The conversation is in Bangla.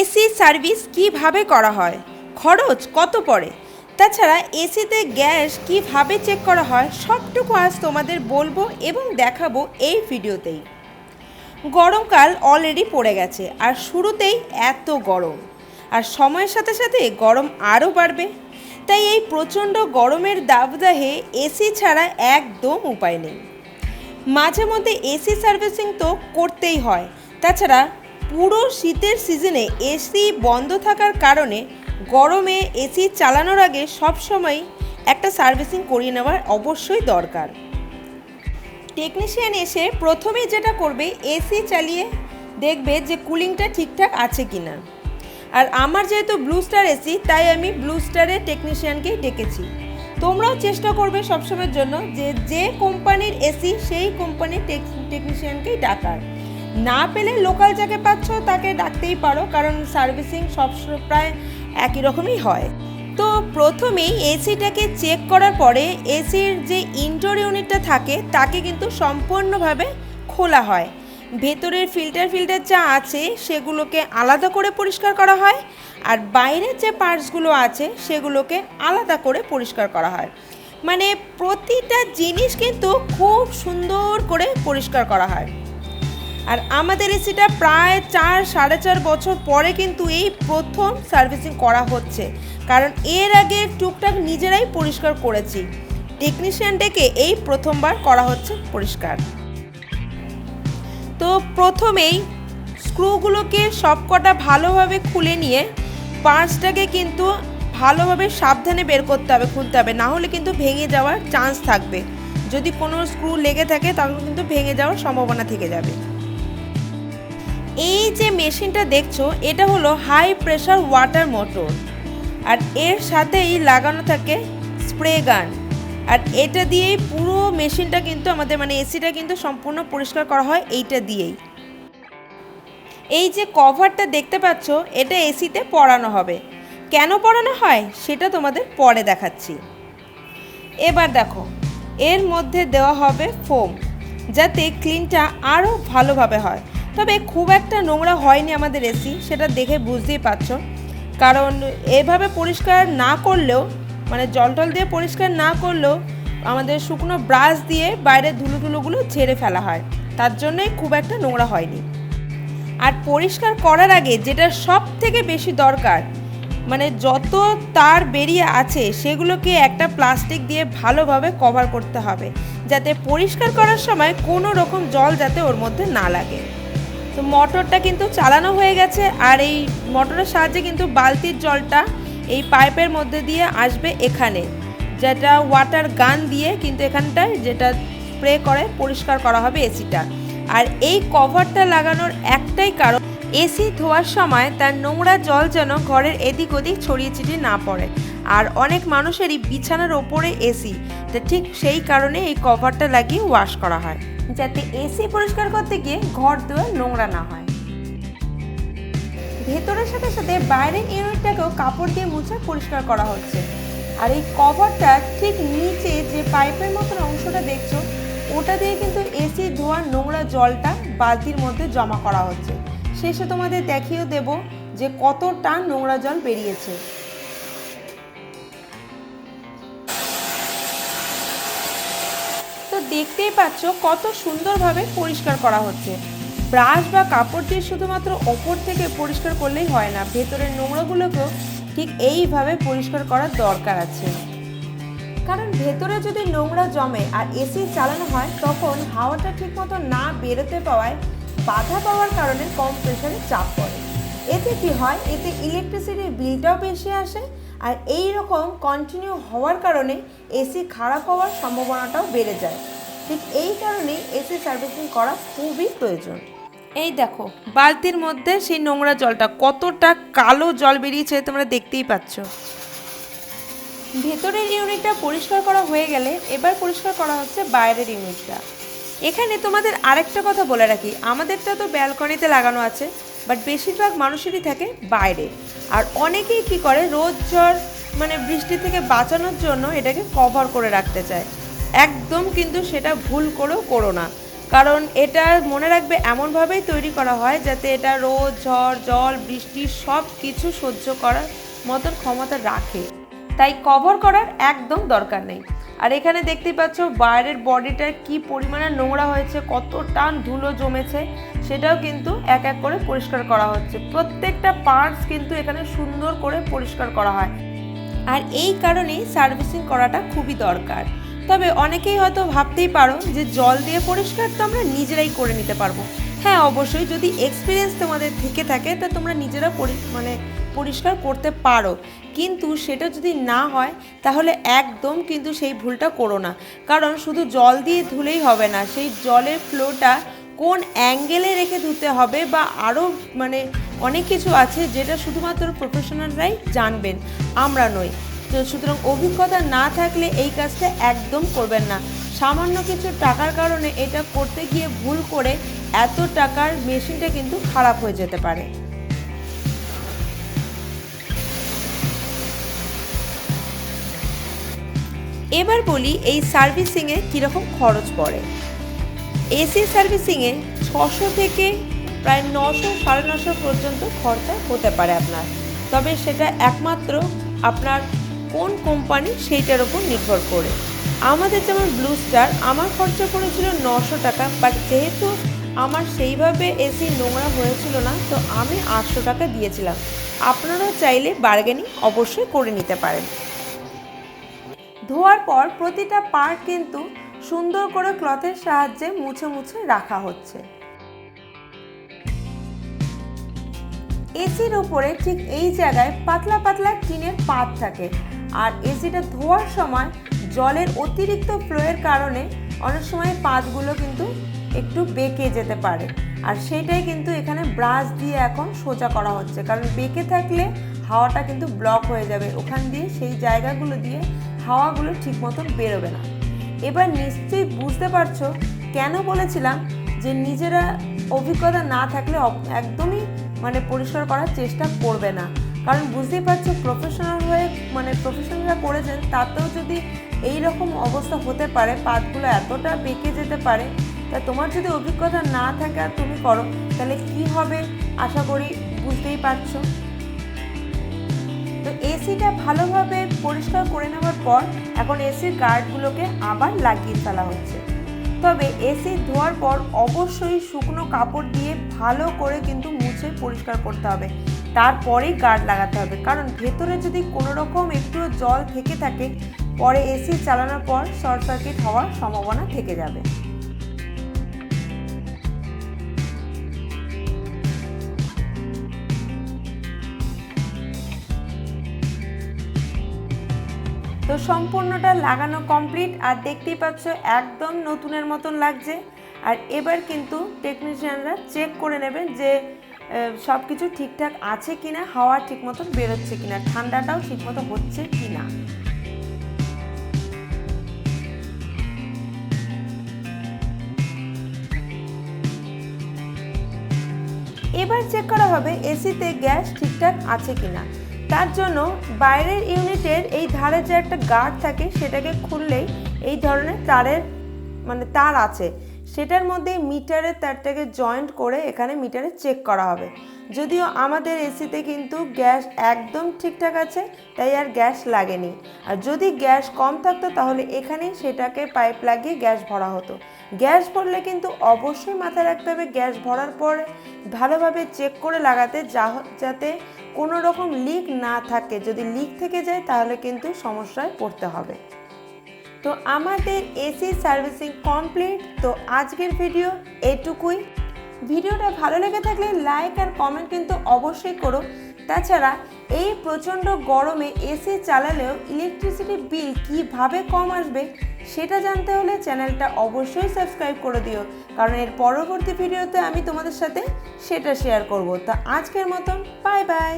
এসি সার্ভিস কীভাবে করা হয়? খরচ কত পড়ে? তাছাড়া এসিতে গ্যাস কীভাবে চেক করা হয়? সবটুকু আজ তোমাদের বলব এবং দেখাবো এই ভিডিওতেই। গরমকাল অলরেডি পড়ে গেছে আর শুরুতেই এত গরম। আর সময়ের সাথে সাথে গরম আরও বাড়বে। তাই এই প্রচণ্ড গরমের দাবদাহে এসি ছাড়া একদম উপায় নেই। মাঝে মধ্যে এসি সার্ভিসিং তো করতেই হয়। তাছাড়া পুরো শীতের সিজনে এসি বন্ধ থাকার কারণে গরমে এসি চালানোর আগে সবসময় একটা সার্ভিসিং করিয়ে নেওয়ার অবশ্যই দরকার। টেকনিশিয়ান এসে প্রথমেই যেটা করবে, এসি চালিয়ে দেখবে যে কুলিংটা ঠিকঠাক আছে কি না আর আমার যেহেতু ব্লু স্টার এসি, তাই আমি ব্লু স্টারের টেকনিশিয়ানকেই ডেকেছি। তোমরাও চেষ্টা করবে সবসময়ের জন্য যে যে কোম্পানির এসি, সেই কোম্পানির টেকনিশিয়ানকেই ডাকার। না পেলে লোকাল যাকে পাচ্ছ তাকে ডাকতেই পারো, কারণ সার্ভিসিং সব প্রায় একই রকমই হয়। তো প্রথমেই এসিটাকে চেক করার পরে এসির যে ইনডোর ইউনিটটা থাকে তাকে কিন্তু সম্পূর্ণভাবে খোলা হয়। ভেতরের ফিল্টার ফিল্টার যা আছে সেগুলোকে আলাদা করে পরিষ্কার করা হয় আর বাইরের যে পার্টসগুলো আছে সেগুলোকে আলাদা করে পরিষ্কার করা হয়। মানে প্রতিটা জিনিস কিন্তু খুব সুন্দর করে পরিষ্কার করা হয়। আর আমাদের এসিটা প্রায় চার, সাড়ে চার বছর পরে কিন্তু এই প্রথম সার্ভিসিং করা হচ্ছে। কারণ এর আগে টুকটাক নিজেরাই পরিষ্কার করেছি। টেকনিশিয়ান ডেকে এই প্রথমবার করা হচ্ছে পরিষ্কার। তো প্রথমেই স্ক্রুগুলোকে সবকটা ভালোভাবে খুলে নিয়ে পাঁচটাকে কিন্তু ভালোভাবে সাবধানে বের করতে হবে, খুলতে হবে। না হলে কিন্তু ভেঙে যাওয়ার চান্স থাকবে। যদি কোনো স্ক্রু লেগে থাকে, তাহলে কিন্তু ভেঙে যাওয়ার সম্ভাবনা থেকে যাবে। এই যে মেশিনটা দেখছ, এটা হলো হাই প্রেশার ওয়াটার মোটর আর এর সাথেই লাগানো থাকে স্প্রে গান আর এটা দিয়েই পুরো মেশিনটা কিন্তু আমাদের মানে এসিটা কিন্তু সম্পূর্ণ পরিষ্কার করা হয় এইটা দিয়েই। এই যে কভারটা দেখতে পাচ্ছ, এটা এসিতে পরানো হবে। কেন পরানো হয়? সেটা তোমাদের পরে দেখাচ্ছি। এবার দেখো, এর মধ্যে দেওয়া হবে ফোম যাতে ক্লিনটা আরও ভালোভাবে হয়। তবে খুব একটা নোংরা হয়নি আমাদের এসি সেটা দেখে বুঝতেই পারছ। কারণ এভাবে পরিষ্কার না করলেও মানে জল টল দিয়ে পরিষ্কার না করলেও আমাদের শুকনো ব্রাশ দিয়ে বাইরের ধুলো ধুলোগুলো ঝেড়ে ফেলা হয়। তার জন্যই খুব একটা নোংরা হয়নি। আর পরিষ্কার করার আগে যেটা সব থেকে বেশি দরকার মানে যত তার বেরিয়ে আছে, সেগুলোকে একটা প্লাস্টিক দিয়ে ভালোভাবে কভার করতে হবে। যাতে পরিষ্কার করার সময় কোনো রকম জল যাতে ওর মধ্যে না লাগে। তো মোটরটা কিন্তু চালানো হয়ে গেছে আর এই মোটরের সাহায্যে কিন্তু বালতির জলটা এই পাইপের মধ্যে দিয়ে আসবে এখানে। যেটা ওয়াটার গান দিয়ে কিন্তু এখানটায় যেটা স্প্রে করে পরিষ্কার করা হবে এসিটা আর এই কভারটা লাগানোর একটাই কারণ এসি ধোয়ার সময় তার নোংরা জল যেন ঘরের এদিক ওদিক ছড়িয়ে ছিটিয়ে না পড়ে। আর অনেক মানুষেরই বিছানার ওপরে এসি। তো ঠিক সেই কারণে এই কভারটা লাগিয়ে ওয়াশ করা হয়। যাতে এসি পরিষ্কার করতে গিয়ে ঘর দুয়ার নোংরা না হয়। ভেতরের সাথে সাথে বাইরের ইউনিটটাকেও কাপড় দিয়ে মুছে পরিষ্কার করা হচ্ছে। আর এই কভারটা ঠিক নিচে যে পাইপের মতন অংশটা দেখছ, ওটা দিয়ে কিন্তু এসি ধোয়ার নোংরা জলটা বালতির মধ্যে জমা করা হচ্ছে। শেষে তোমাদের দেখিয়েও দেব যে কতটা নোংরা জল বেরিয়েছে। তো দেখতেই পাচ্ছ কত সুন্দরভাবে পরিষ্কার করা হচ্ছে। ব্রাশ বা কাপড় দিয়ে শুধুমাত্র ওপর থেকে পরিষ্কার করলেই হয় না, ভেতরের নোংরাগুলোকেও ঠিক এইভাবে পরিষ্কার করার দরকার আছে। কারণ ভেতরে যদি নোংরা জমে আর এসি চালানো হয়, তখন হাওয়াটা ঠিকমতো না বেরোতে পাওয়ায় বাধা পাওয়ার কারণে কম প্রেশারে চাপ পড়ে। এতে কি হয়? এতে ইলেকট্রিসিটির বিলটাও বেশি আসে আর এই রকম কন্টিনিউ হওয়ার কারণে এসি খারাপ হওয়ার সম্ভাবনাটাও বেড়ে যায়। ঠিক এই কারণেই এসি সার্ভিসিং করা খুবই প্রয়োজন। এই দেখো, বালতির মধ্যে সেই নোংরা জলটা কতটা কালো জল বেরিয়েছে তোমরা দেখতেই পাচ্ছ। ভেতরের ইউনিটটা পরিষ্কার করা হয়ে গেলে এবার পরিষ্কার করা হচ্ছে বাইরের ইউনিটটা এখানে তোমাদের আরেকটা কথা বলে রাখি। আমাদেরটা তো ব্যালকনিতে লাগানো আছে বাট বেশিরভাগ মানুষেরই থাকে বাইরে। আর অনেকেই কি করে, রোদ, ঝড় মানে বৃষ্টি থেকে বাঁচানোর জন্য এটাকে কভার করে রাখতে চায়। একদম কিন্তু সেটা ভুল করেও করো না। কারণ এটা মনে রাখবে, এমনভাবেই তৈরি করা হয় যাতে এটা রোদ, ঝড়, জল, বৃষ্টি সব কিছু সহ্য করার মতন ক্ষমতা রাখে। তাই কভার করার একদম দরকার নেই। আর এখানে দেখতেই পাচ্ছ বাইরের বডিটার কি পরিমাণে নোংরা হয়েছে, কত টান ধুলো জমেছে, সেটাও কিন্তু এক এক করে পরিষ্কার করা হচ্ছে। প্রত্যেকটা পার্টস কিন্তু এখানে সুন্দর করে পরিষ্কার করা হয়। আর এই কারণেই সার্ভিসিং করাটা খুবই দরকার। তবে অনেকেই হয়তো ভাবতেই পারো যে জল দিয়ে পরিষ্কার তো আমরা নিজেরাই করে নিতে পারব। হ্যাঁ অবশ্যই যদি এক্সপিরিয়েন্স তোমাদের থেকে থাকে, তা তোমরা নিজেরা মানে পরিষ্কার করতে পারো। কিন্তু সেটা যদি না হয়, তাহলে একদম কিন্তু সেই ভুলটা করো না। কারণ শুধু জল দিয়ে ধুলেই হবে না, সেই জলের ফ্লোটা কোন অ্যাঙ্গেলে রেখে ধুতে হবে বা আরও মানে অনেক কিছু আছে যেটা শুধুমাত্র প্রফেশনালরাই জানবেন, আমরা নই। তো সুতরাং অভিজ্ঞতা না থাকলে এই কাজটা একদম করবেন না। সামান্য কিছু টাকার কারণে এটা করতে গিয়ে ভুল করে এত টাকার মেশিনটা কিন্তু খারাপ হয়ে যেতে পারে। এবার বলি এই সার্ভিসিংয়ে কীরকম খরচ পড়ে। এসি সার্ভিসিংয়ে ছশো থেকে প্রায় নশো, সাড়ে নশো পর্যন্ত খরচা হতে পারে আপনার। তবে সেটা একমাত্র আপনার কোন কোম্পানি সেইটার ওপর নির্ভর করে। আমাদের যেমন ব্লু স্টার, আমার খরচা পড়েছিল নশো টাকা বাট যেহেতু আমার সেইভাবে এসি নোংরা হয়েছিল না, তো আমি আটশো টাকা দিয়েছিলাম। আপনারাও চাইলে বার্গেনিং অবশ্যই করে নিতে পারেন। ধোয়ার পর প্রতিটা পার্ট কিন্তু সুন্দর করে ক্লথের সাহায্যে মুছে মুছে রাখা হচ্ছে। এসির উপরে ঠিক এই জায়গায় পাতলা পাতলা টিনের পাত থাকে আর এসিটা ধোয়ার সময় জলের অতিরিক্ত ফ্লোয়ের কারণে অনেক সময় পাতগুলো কিন্তু একটু বেঁকে যেতে পারে। আর সেটাই কিন্তু এখানে ব্রাশ দিয়ে এখন সোজা করা হচ্ছে। কারণ বেঁকে থাকলে হাওয়াটা কিন্তু ব্লক হয়ে যাবে। ওখান দিয়ে সেই জায়গাগুলো দিয়ে হাওয়াগুলো ঠিক মতন বেরোবে না। এবার নিশ্চয়ই বুঝতে পারছ কেন বলেছিলাম যে নিজেরা অভিজ্ঞতা না থাকলে একদমই মানে পরিষ্কার করার চেষ্টা করবে না। কারণ বুঝতেই পারছ প্রফেশনাল হয়ে মানে প্রফেশনালরা করেছেন, তাতেও যদি এই রকম অবস্থা হতে পারে, পাতগুলো এতটা বেঁকে যেতে পারে, তা তোমার যদি অভিজ্ঞতা না থাকে আর তুমি করো, তাহলে কি হবে? আশা করি বুঝতেই পারছ। তো এসিটা ভালোভাবে পরিষ্কার করে নেওয়ার পর এখন এসির গার্ডগুলোকে আবার লাগিয়ে ফেলা হচ্ছে। তবে এসি ধোয়ার পর অবশ্যই শুকনো কাপড় দিয়ে ভালো করে কিন্তু মুছে পরিষ্কার করতে হবে। তারপরেই গার্ড লাগাতে হবে। কারণ ভেতরে যদি কোনো রকম একটু জল থেকে থাকে, পরে এসি চালানোর পর শর্ট সার্কিট হওয়ার সম্ভাবনা থেকে যাবে। তো সম্পূর্ণটা লাগানো কমপ্লিট আর দেখতেই পাচ্ছ একদম নতুনের মতন লাগছে। আর এবার কিন্তু টেকনিশিয়ানরা চেক করে নেবেন যে সব কিছু ঠিকঠাক আছে কি না হাওয়া ঠিক মতন বেরোচ্ছে কি না ঠান্ডাটাও ঠিক মতো হচ্ছে কি না এবার চেক করা হবে এসিতে গ্যাস ঠিকঠাক আছে কিনা। তার জন্য বাইরের ইউনিটের এই ধারে যে একটা গার্ড থাকে, সেটাকে খুললেই এই ধরনের তারের মানে তার আছে। সেটার মধ্যে মিটারের তারটাকে জয়েন্ট করে এখানে মিটারে চেক করা হবে। যদিও আমাদের এসিতে কিন্তু গ্যাস একদম ঠিকঠাক আছে, তাই আর গ্যাস লাগেনি। আর যদি গ্যাস কম থাকতো, তাহলে এখানেই সেটাকে পাইপ লাগিয়ে গ্যাস ভরা হতো। গ্যাস ভরলে কিন্তু অবশ্যই মাথায় রাখতে হবে, গ্যাস ভরার পর ভালোভাবে চেক করে লাগাতে, যা যাতে কোনো রকম লিক না থাকে, যদি লিক থেকে যায় তাহলে কিন্তু সমস্যায় পড়তে হবে। তো আমাদের এসি সার্ভিসিং কমপ্লিট তো আজকের ভিডিও এটুকুই। ভিডিওটা ভালো লেগে থাকলে লাইক আর কমেন্ট কিন্তু অবশ্যই করো। তাছাড়া এই প্রচণ্ড গরমে এসি চালালেও ইলেকট্রিসিটি বিল কীভাবে কম আসবে সেটা জানতে হলে চ্যানেলটা অবশ্যই সাবস্ক্রাইব করে দিও। কারণ এর পরবর্তী ভিডিওতে আমি তোমাদের সাথে সেটা শেয়ার করব। তা আজকের মতন বাই বাই